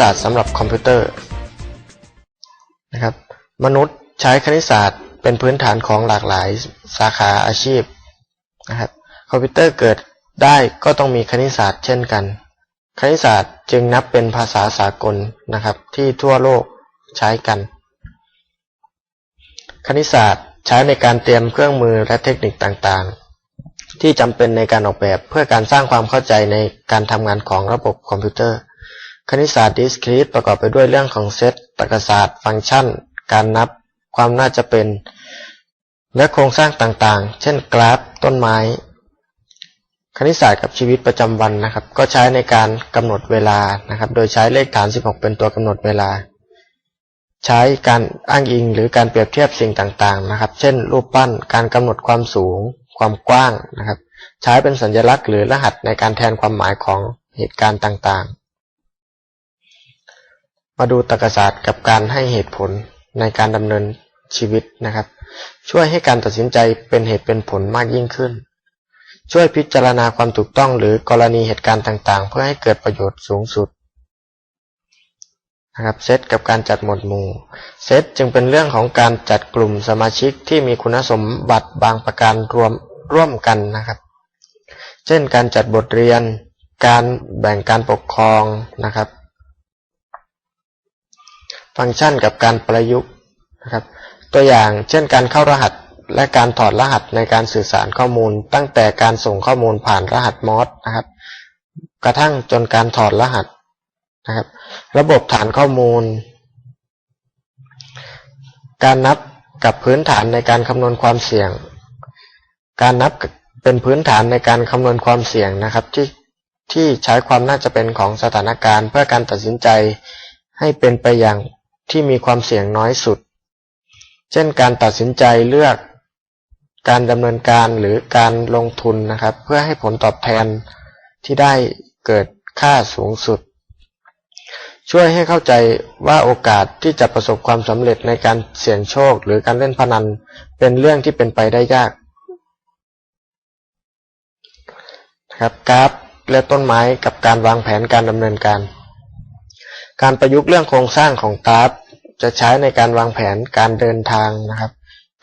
ศาสตร์สำหรับคอมพิวเตอร์นะครับ มนุษย์ใช้คณิตศาสตร์เป็นพื้นฐานของหลากหลายสาขาอาชีพนะครับคอมพิวเตอร์เกิดได้ก็ต้องมีคณิตศาสตร์เช่นกัน คณิตศาสตร์จึงนับเป็นภาษาสากลนะครับ ที่ทั่วโลกใช้กัน คณิตศาสตร์ใช้ในการเตรียมเครื่องมือและเทคนิคต่างๆ ที่จำเป็นในการออกแบบเพื่อการสร้างความเข้าใจในการทำงานของระบบคอมพิวเตอร์ คณิตศาสตร์ดิสครีตประกอบไปด้วยเรื่องของเซตตรรกศาสตร์ ฟังก์ชัน การนับ ความน่าจะเป็น และโครงสร้างต่างๆ เช่นกราฟ ต้นไม้ คณิตศาสตร์กับชีวิตประจำวันนะครับ ก็ใช้ในการกำหนดเวลานะครับ โดยใช้เลขฐาน 16 เป็นตัวกำหนดเวลา ใช้การอ้างอิงหรือการเปรียบเทียบสิ่งต่างๆ นะครับ เช่น รูปปั้น การกำหนดความสูง ความกว้างนะครับ ใช้เป็นสัญลักษณ์หรือรหัสในการแทนความหมายของเหตุการณ์ต่างๆ มาดูตรรกศาสตร์กับการให้เหตุผลในการดำเนินชีวิตนะครับ ช่วยให้การตัดสินใจเป็นเหตุเป็นผลมากยิ่งขึ้น ช่วยพิจารณาความถูกต้องหรือกรณีเหตุการณ์ต่างๆ เพื่อให้เกิดประโยชน์สูงสุดนะครับเซตกับการจัดหมวดหมู่เซตจึงเป็นเรื่องของการจัดกลุ่มสมาชิกที่มีคุณสมบัติบางประการรวมร่วมกันนะครับ เช่นการจัดบทเรียน การแบ่งการปกครองนะครับ ฟังก์ชันกับการประยุกต์นะครับ ตัวอย่างเช่นการเข้ารหัสและการถอดรหัสในการสื่อสารข้อมูล ตั้งแต่การส่งข้อมูลผ่านรหัสมอสนะครับ กระทั่งจนการถอดรหัสนะครับ ระบบฐานข้อมูล การนับกับพื้นฐานในการคำนวณความเสี่ยง การนับเป็นพื้นฐานในการคำนวณความเสี่ยงนะครับ ที่ที่ใช้ความน่าจะเป็นของสถานการณ์ เพื่อการตัดสินใจให้เป็นไปอย่าง ที่มีความเสี่ยงน้อยสุด เช่นการตัดสินใจเลือกการดำเนินการหรือการลงทุนนะครับ เพื่อให้ผลตอบแทนที่ได้เกิดค่าสูงสุด ช่วยให้เข้าใจว่าโอกาสที่จะประสบความสำเร็จในการเสี่ยงโชคหรือการเล่นพนันเป็นเรื่องที่เป็นไปได้ยากครับกราฟและต้นไม้กับการวางแผนการดำเนินการ การประยุกต์เรื่องโครงสร้างของกราฟ จะใช้ในการวางแผนการเดินทางนะครับ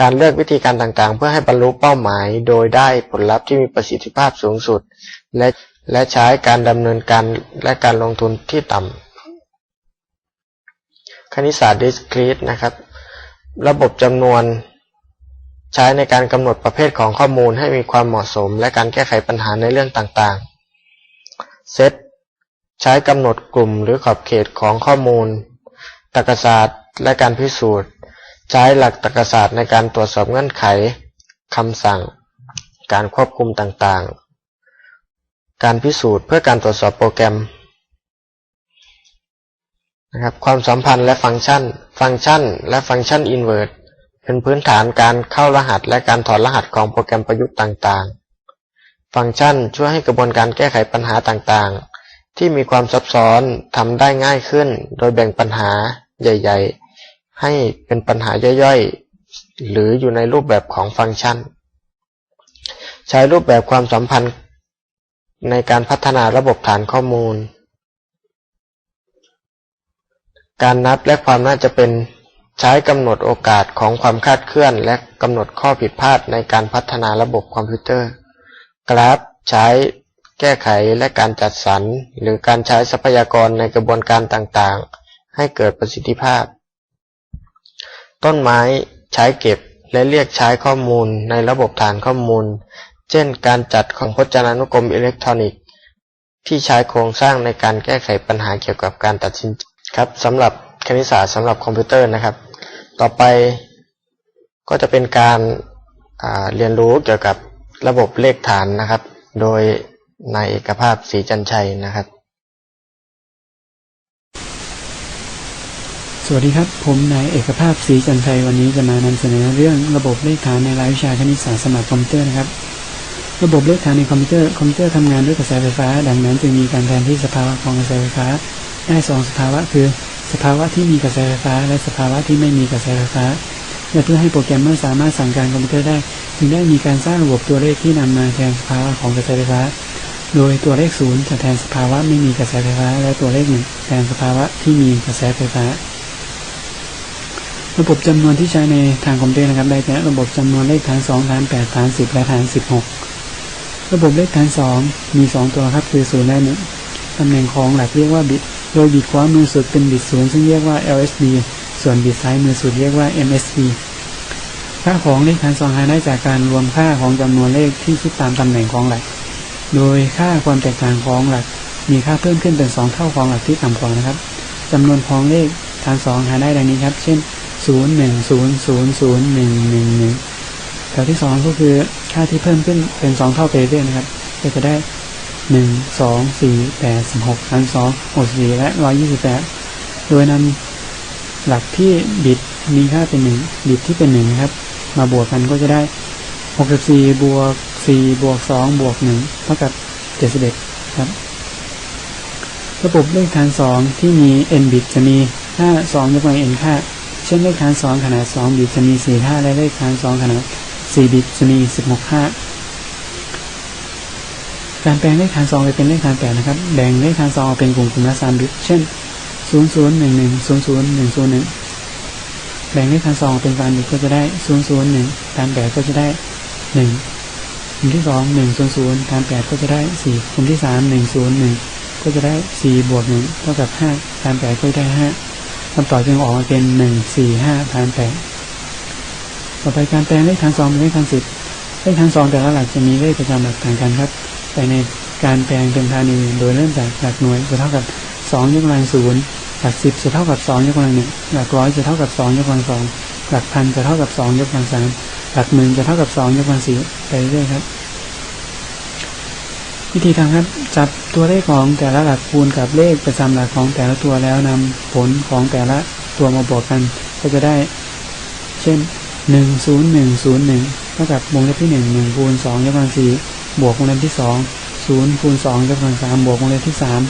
การเลือกวิธีการต่างๆ เพื่อให้บรรลุเป้าหมาย โดยได้ผลลัพธ์ที่มีประสิทธิภาพสูงสุด และและใช้การดำเนินการและการลงทุนที่ต่ำคณิตศาสตร์ดิสครีตนะครับ ระบบจำนวนใช้ในการกำหนดประเภทของข้อมูลให้มีความเหมาะสม และการแก้ไขปัญหาในเรื่องต่างๆ เซต ใช้กำหนดกลุ่มหรือขอบเขตของข้อมูล ตรรกศาสตร์และการพิสูจน์ ใช้หลักตรรกศาสตร์ในการตรวจสอบเงื่อนไขคำสั่ง การควบคุมต่างๆ การพิสูจน์เพื่อการตรวจสอบโปรแกรมนะครับความสัมพันธ์และฟังก์ชัน ฟังก์ชัน และฟังก์ชันอินเวอร์เป็นพื้นฐานการเข้ารหัสและการถอดรหัสของโปรแกรมประยุกต์ต่างๆ ฟังก์ชันช่วยให้กระบวนการแก้ไขปัญหาต่างๆ ที่มีความซับซ้อนทำได้ง่ายขึ้น โดยแบ่งปัญหาใหญ่ ๆ ให้เป็นปัญหาย่อยๆ หรืออยู่ในรูปแบบของฟังก์ชัน ใช้รูปแบบความสัมพันธ์ในการพัฒนาระบบฐานข้อมูล การนับและความน่าจะเป็นใช้กำหนดโอกาสของความคาดเคลื่อน และกำหนดข้อผิดพลาดในการพัฒนาระบบคอมพิวเตอร์ กราฟใช้ แก้ไขและการจัดสรร หรือการใช้ทรัพยากรในกระบวนการต่างๆ ให้เกิดประสิทธิภาพ ต้นไม้ใช้เก็บและเรียกใช้ข้อมูลในระบบฐานข้อมูล เช่น การจัดของพจนานุกรมอิเล็กทรอนิกส์ ที่ใช้โครงสร้างในการแก้ไขปัญหาเกี่ยวกับการตัดสินครับสำหรับคณิตศาสตร์สำหรับคอมพิวเตอร์นะครับ ต่อไปก็จะเป็นการเรียนรู้เกี่ยวกับระบบเลขฐานนะครับ โดย นายเอกภาพศรีจันชัยนะครับ สวัสดีครับ ผมนายเอกภาพศรีจันทร์วันนี้จะมานำเสนอเรื่องระบบเลขฐานในรายวิชาคณิตศาสตร์สมัครคอมพิวเตอร์นะครับ ระบบเลขฐานในคอมพิวเตอร์คอมพิวเตอร์ทำงานด้วยกระแสไฟฟ้า ดังนั้นจึงมีการแทนที่สภาวะของกระแสไฟฟ้า ได้สองสภาวะคือ สภาวะที่มีกระแสไฟฟ้า และสภาวะที่ไม่มีกระแสไฟฟ้าและเพื่อให้โปรแกรมเมอร์สามารถสั่งการคอมพิวเตอร์ได้ จึงได้มีการสร้างระบบตัวเลขที่นำมาแทนสภาวะของกระแสไฟฟ้า โดยตัวเลขศูนย์จะแทนสภาวะไม่มีกระแสไฟฟ้า และตัวเลขหนึ่งแทนสภาวะที่มีกระแสไฟฟ้า ระบบจำนวนที่ใช้ในทางคอมพิวเตอร์นะครับได้แก่ระบบจำนวนเลขฐาน2ฐาน8ฐาน10 และฐาน 16 ระบบเลขฐาน 2 มี 2 ตัวครับคือ0และ1ตำแหน่งของหลักเรียกว่าบิต โดยบิตขวามือสุดเป็นบิต0ซึ่งเรียกว่า LSB ส่วนบิตซ้ายมือสุดเรียกว่า MSB ค่าของเลขฐาน2หาได้จากการรวมค่าของจำนวนเลขที่คิดตามตำแหน่งของหลัก โดยค่าความแตกต่างของหลัก มีค่าเพิ่มขึ้นเป็น 2 เท่าของหลักที่ต่ำกว่านะครับจำนวนของเลขฐาน2หาได้ดังนี้ครับ เช่น 0 1 0 0 0 1 1 1แถวที่ 2 ก็คือค่าที่เพิ่มขึ้นเป็น 2 เท่าไปเรื่อยนะครับก็จะได้ 1 2 4 8 16 32 64และ128 โดยนำหลักที่บิตมีค่าเป็น 1 บิตที่เป็น1นะครับ มาบวกกันก็จะได้ 64 บวก 4บวก2บวก1เท่ากับ71ครับ ระบบเลขฐาน2ที่มี n บิตจะมีค่า2ยกกำลัง n ค่า เช่นเลขฐาน2ขนาด2บิตจะมี4ค่าและเลขฐาน2ขนาด4บิตจะมี16ค่าการแปลงเลขฐาน2ไปเป็นเลขฐาน8นะครับ แบ่งเลขฐาน2ออกเป็นกลุ่มกลุ่มละ3บิต เช่น0011 00101แบ่งเลขฐาน2เป็น3บิตก็จะได้001ฐาน8ก็จะได้1ก ลุ่มที่สองหนึ่งศูนย์ศูนย์ฐานแปดก็จะได้สี่กลุ่มที่สามหนึ่งศูนย์หนึ่งก็จะได้สี่บวกหนึ่งเท่ากับห้าฐานแปดก็ได้ห้าคำตอบจึงออกมาเป็นหนึ่งสี่ห้าฐานแปดต่อไปการแปลงเลขฐานสองเป็นเลขฐานสิบเลขฐานสองแต่ละหลักจะมีเลขประจำหลักต่างกันครับ แต่ในการแปลงเป็นธานีโดยเริ่มจากหลักหน่วยจะเท่ากับสองยกกำลังศูนย์หลักสิบจะเท่ากับสองยกกำลังหนึ่งหลักร้อยจะเท่ากับสองยกกำลังสอง หลักพันจะเท่ากับสองยกกำลังสามหลักหมื่นจะเท่ากับสองยกกำลังสี่ไปเรื่อยครับ วิธีทำครับจับตัวเลขของแต่ละหลักคูณกับเลขประจำหลักของแต่ละตัวแล้วนำผลของแต่ละตัวมาบวกกัน ก็จะได้ เช่นหนึ่งศูนย์หนึ่งศูนย์หนึ่งเท่ากับวงเล็บที่หนึ่งหนึ่งคูณสองยกกำลังสี่บวกวงเล็บที่สองศูนย์คูณสองยกกำลังสามบวกวงเล็บที่สาม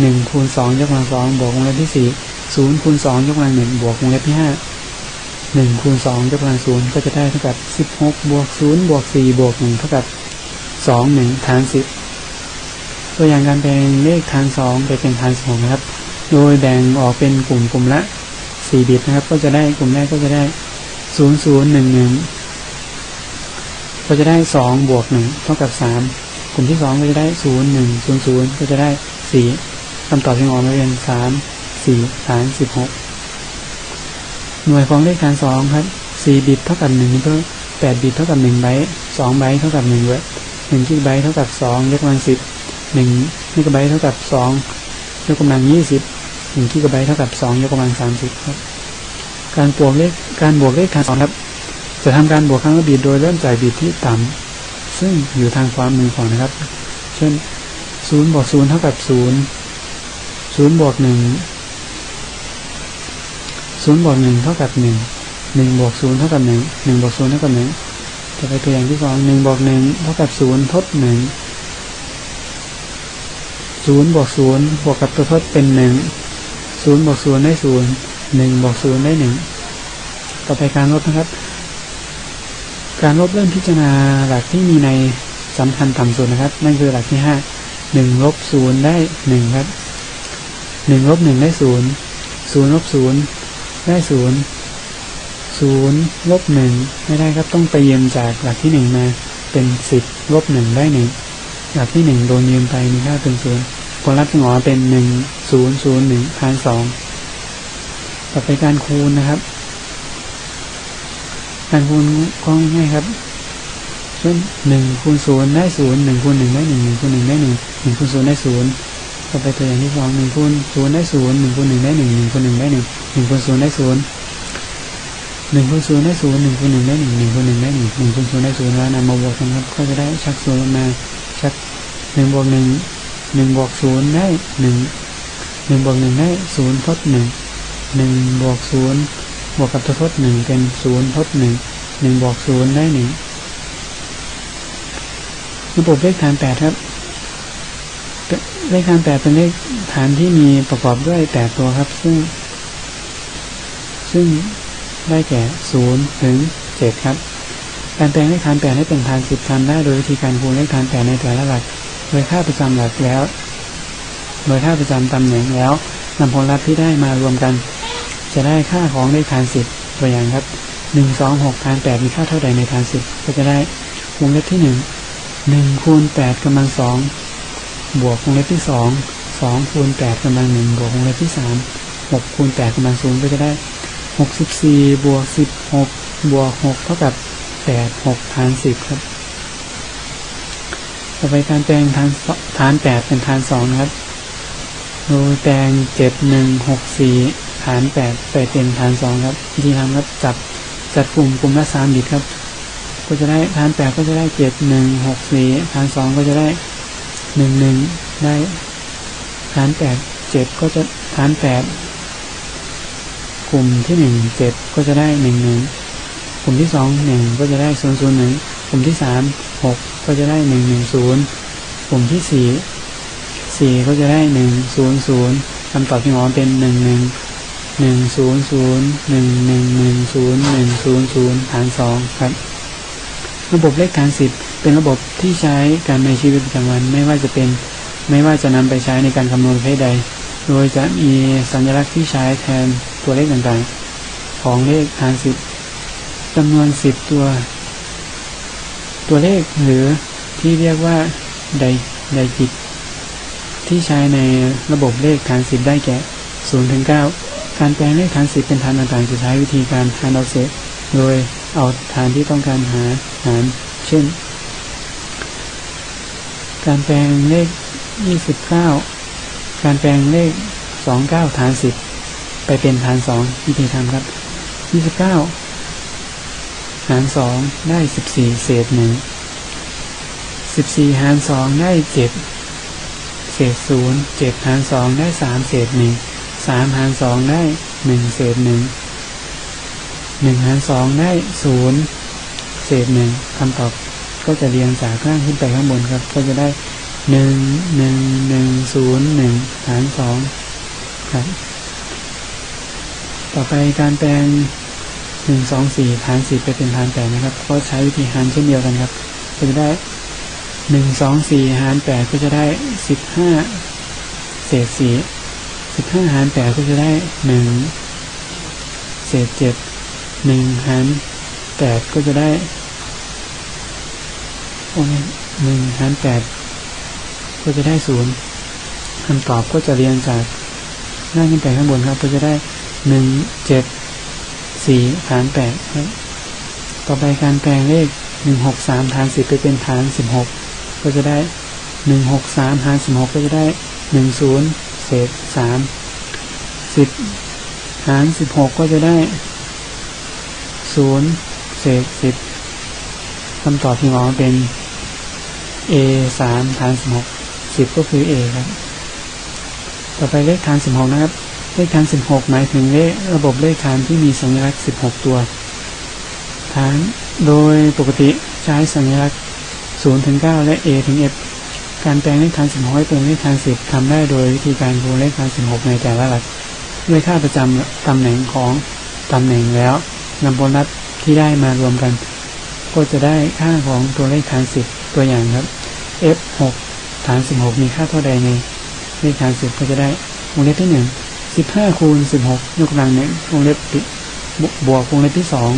หนึ่งคูณสองยกกำลังสองบวกวงเล็บที่สี่ศูนย์คูณสองยกกำลังหนึ่งบวกวงเล็บที่ห้า หนึ่งคูณสองยกกำลังศูนย์ก็จะได้เท่ากับสิบหกบวกศูนย์บวกสี่บวกหนึ่งเท่ากับสองหนึ่งฐานสิบตัวอย่างการแปลงเลขฐานสองไปเป็นฐานสองนะครับ โดยแบ่งออกเป็นกลุ่มกลุ่มละสี่บิตนะครับ ก็จะได้กลุ่มแรกก็จะได้ศูนย์ศูนย์หนึ่งหนึ่งก็จะได้สองบวกหนึ่งเท่ากับสามกลุ่มที่สองก็จะได้ศูนย์หนึ่งศูนย์ศูนย์ก็จะได้สี่คำตอบที่ออกมาเป็นสามสี่ฐานสิบหก หน่วยของเลขฐานสองครับสี่บิตเท่ากับหนึ่งเพิ่มแปดบิตเท่ากับหนึ่งไบต์สองไบต์เท่ากับหนึ่งเวทหนึ่งกิกไบต์เท่ากับสองยกกำลังสิบหนึ่งกิกะไบต์เท่ากับสองยกกำลังยี่สิบหนึ่งกิกะไบต์เท่ากับสองยกกำลังสามสิบครับ การบวกเลขการบวกเลขฐานสองครับ จะทำการบวกครั้งละบิตโดยเริ่มจากบิตที่ต่ำซึ่งอยู่ทางขวามือก่อนนะครับ เช่นศูนย์บวกศูนย์เท่ากับศูนย์ศูนย์บวกหนึ่ง ศูนย์บวกหนึ่งเท่ากับหนึ่งหนึ่งบวกศูนย์เท่ากับหนึ่งหนึ่งบวกศูนย์เท่ากับหนึ่งจะไปตัวอย่างที่สองหนึ่งบวกหนึ่งเท่ากับศูนย์ทดหนึ่งศูนย์บวกศูนย์บวกกับตัวทดเป็นหนึ่งศูนย์บวกศูนย์ได้ศูนย์หนึ่งบวกศูนย์ได้หนึ่งต่อไปการลบนะครับ การลบเริ่มพิจารณาหลักที่มีในสำคัญต่ำสุดนะครับ นั่นคือหลักที่ห้าหนึ่งลบศูนย์ได้หนึ่งครับหนึ่งลบหนึ่งได้ศูนย์ศูนย์ลบศูนย์ ได้ศูนย์ศูนย์ลบหนึ่งไม่ได้ครับต้องไปยืมจากหลักที่หนึ่งมาเป็นสิบลบหนึ่งได้หนึ่งหลักที่หนึ่งโดนยืมไปมีค่าเป็นศูนย์ผลลัพธ์จึงออเป็นหนึ่งศูนย์ศูนย์หนึ่งพันสองต่อไปการคูณนะครับ การคูณก็ง่ายครับเช่นหนึ่งคูณศูนย์ได้ศูนย์หนึ่งคูณหนึ่งได้หนึ่งหนึ่งคูณหนึ่งได้หนึ่งหนึ่งคูณศูนย์ได้ศูนย์ต่อไปตัวอย่างที่สองหนึ่งคูณศูนย์ได้ศูนย์หนึ่งคูณหนึ่งได้หนึ่งหนึ่งคูณหนึ่งได้หนึ่ง หนึ่งคูณศูนย์ได้ศูนย์หนึ่งคูณศูนย์ได้ศูนย์หนึ่งคูณหนึ่งได้หนึ่งหนึ่งคูณหนึ่งได้หนึ่งหนึ่งคูณศูนย์ได้ศูนย์แล้วนำมาบวกกันครับ ก็จะได้ชักศูนย์ออกมาชักหนึ่งบวกหนึ่งหนึ่งบวกศูนย์ได้หนึ่งหนึ่งบวกหนึ่งได้ศูนย์ทดหนึ่งหนึ่งบวกศูนย์บวกกับตัวทดหนึ่งเป็นศูนย์ทดหนึ่งหนึ่งบวกศูนย์ได้หนึ่งระบบเลขฐานแปดครับเลขฐานแปดเป็นเลขฐานที่มีประกอบด้วยแปดตัวครับ ซึ่ง ซึ่งได้แก่ศูนย์ถึงเจ็ดครับ การแปลงเลขฐานแปดให้เป็นฐานสิบทำได้โดยวิธีการคูณเลขฐานแปดในแต่ละหลัก โดยค่าประจำหลักแล้ว โดยค่าประจำตำแหน่งแล้วนำผลลัพธ์ที่ได้มารวมกัน จะได้ค่าของเลขฐานสิบตัวอย่างครับหนึ่งสองหกฐานแปดมีค่าเท่าใดในฐานสิบก็จะได้วงเล็บที่หนึ่งหนึ่งคูณแปดกำลังสองบวกวงเล็บที่สองสองคูณแปดกำลังหนึ่งบวกวงเล็บที่สามหกคูณแปดกำลังศูนย์ก็จะได้ หกสิบสี่บวกสิบหกบวกหกเท่ากับแปดหกฐานสิบครับ ต่อไปการแปลงฐานฐานแปดเป็นฐานสองนะครับโดยแปลงเจ็ดหนึ่งหกสี่ฐานแปดไปเป็นฐานสองครับวิธีทำครับจับจัดกลุ่มกลุ่มละสามบิตครับ ก็จะได้ฐานแปดก็จะได้เจ็ดหนึ่งหกสี่ฐานสองก็จะได้หนึ่งหนึ่งได้ฐานแปดเจ็ดก็จะฐานแปด กลุ่มที่หนึ่งเจ็ดก็จะได้หนึ่งหนึ่งกลุ่มที่สองหนึ่งก็จะได้ศูนย์ศูนย์หนึ่งกลุ่มที่สามหกก็จะได้หนึ่งหนึ่งศูนย์กลุ่มที่สี่สี่ก็จะได้หนึ่งศูนย์ศูนย์คำตอบที่หมอเป็นหนึ่งหนึ่งหนึ่งศูนย์ศูนย์หนึ่งหนึ่งหนึ่งศูนย์หนึ่งศูนย์ศูนย์ฐานสองครับ ระบบเลขฐานสิบเป็นระบบที่ใช้การในชีวิตประจำวันไม่ว่าจะเป็นไม่ว่าจะนำไปใช้ในการคำนวณเภทใด โดยจะมีสัญลักษณ์ที่ใช้แทน ตัวเลขต่างๆ ของเลขฐานสิบจำนวนสิบตัว ตัวเลขหรือที่เรียกว่าไดไดจิต ที่ใช้ในระบบเลขฐานสิบได้แก่0ถึง9การแปลงเลขฐานสิบเป็นฐานต่างๆ จะใช้วิธีการหารเอาเศษโดยเอาฐานที่ต้องการหาหาร เช่น การแปลงเลข29การแปลงเลข29ฐาน10 ไปเป็นฐานสองวิธีทำครับยี่สิบเก้าหารสองได้สิบสี่เศษหนึ่งสิบสี่หารสองได้เจ็ดเศษศูนย์เจ็ดหารสองได้สามเศษหนึ่งสามหารสองได้หนึ่งเศษหนึ่งหนึ่งหารสองได้ศูนย์เศษหนึ่งคำตอบก็จะเรียงจากข้างขึ้นไปข้างบนครับ ก็จะได้หนึ่งหนึ่งหนึ่งศูนย์หนึ่งหารสองครับ ต่อไปการแปลงหนึ่งสองสี่ฐานสี่ไปเป็นฐานแปดนะครับ ก็ใช้วิธีหารเช่นเดียวกันครับก็จะได้หนึ่งสองสี่หารแปดก็จะได้สิบห้าเศษสี่สิบห้าหารแปดก็จะได้หนึ่งเศษเจ็ดหนึ่งหารแปดก็จะได้โอ้ยหนึ่งหารแปดก็จะได้ศูนย์คำตอบก็จะเรียงจากหน้าขึ้นไปข้างบนครับ ก็จะได้ หนึ่งเจ็ดสี่ฐานแปดครับ ต่อไปการแปลงเลขหนึ่งหกสามฐานสิบไปเป็นฐานสิบหกก็จะได้หนึ่งหกสามฐานสิบหกก็จะได้หนึ่งศูนย์เศษสามสิบหารสิบหกก็จะได้ศูนย์เศษสิบคำตอบที่ออกมาเป็น a สามฐานสิบหกสิบก็คือ a ครับ ต่อไปเลขฐานสิบหกนะครับ เลขฐานสิบหกหมายถึงเลขระบบเลขฐานที่มีสัญลักษณ์สิบหกตัวฐานโดยปกติใช้สัญลักษณ์ศูนย์ถึงเก้าและ a ถึง f การแปลงเลขฐานสิบหกให้เป็นเลขฐานสิบทำได้โดยวิธีการคูณเลขฐานสิบหกในแต่ละหลักด้วยค่าประจำตำแหน่งของตำแหน่งแล้วนำโบนัสที่ได้มารวมกัน ก็จะได้ค่าของตัวเลขฐานสิบตัวอย่างครับ f 6ฐานสิบหกมีค่าเท่าใดในเลขฐานสิบก็จะได้วงเล็บที่หนึ่ง สิบห้าคูณสิบหกยกกำลังหนึ่งวงเล็บปิดบวกวงเล็บที่สอง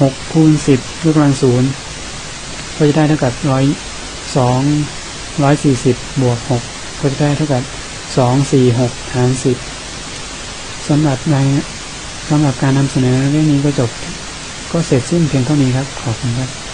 หกคูณสิบยกกำลังศูนย์ก็จะได้เท่ากับร้อยสองร้อยสี่สิบบวกหกก็จะได้เท่ากับสองสี่หกฐานสิบสำหรับรายสำหรับการนำเสนอเรื่องนี้ก็จบ ก็เสร็จสิ้นเพียงเท่านี้ครับ ขอบคุณครับ